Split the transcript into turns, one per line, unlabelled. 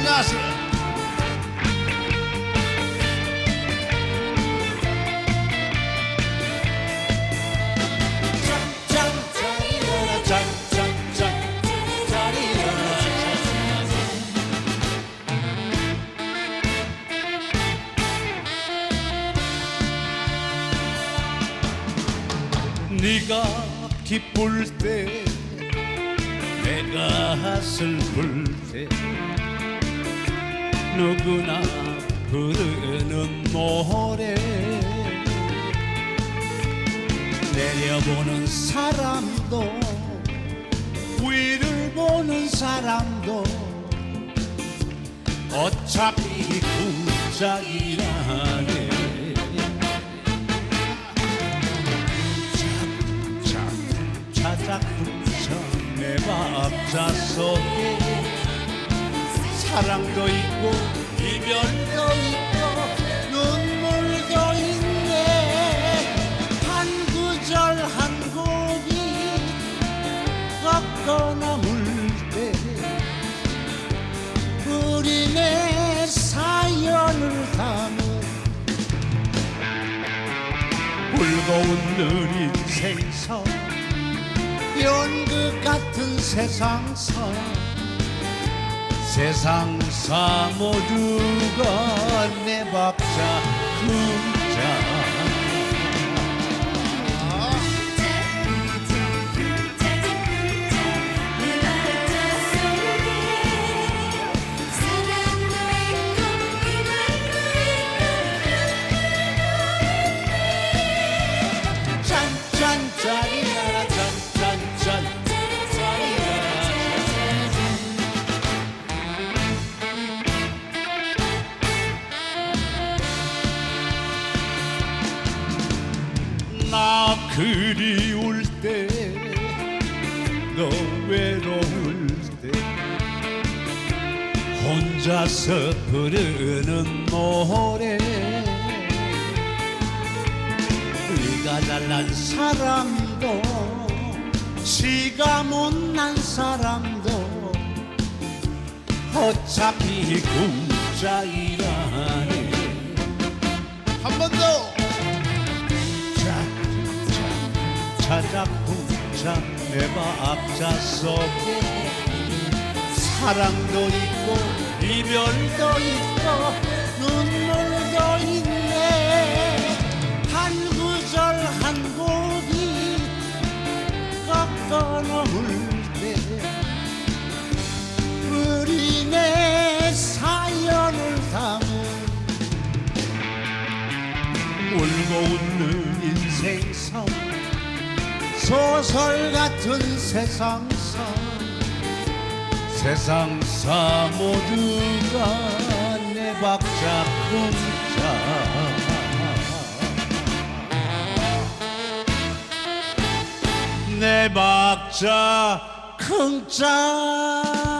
안녕하세요. 네가 기쁠 때 내가 슬플 때 누구나 부르는 노래 내려보는 사람도 위를 보는 사람도 어차피 굿짝이라네 자작쿵짝 내 박자 속에 사랑도 있고 이별도 있고 눈물도 있네. 한 구절 한 곡이 꺾어 남을 때 우리네 사연을 담은 울고 웃는 인생서 연극 같은 세상서 세상 사 모두가 내 박자 쿵 그리울 때 너 외로울 때 혼자서 부르는 노래 네가 잘난 사람도 지가 못난 사람도 어차피 굿자이라네
한 번 더.
자작쿵짝 내 박자 속에. 사랑도 있고 이별도 있고 눈물도 있네. 한 구절 한 곡이 꺾어 넘을 소설 같은 세상서 세상사 모두가 내 박자 쿵짝 내 박자 쿵짝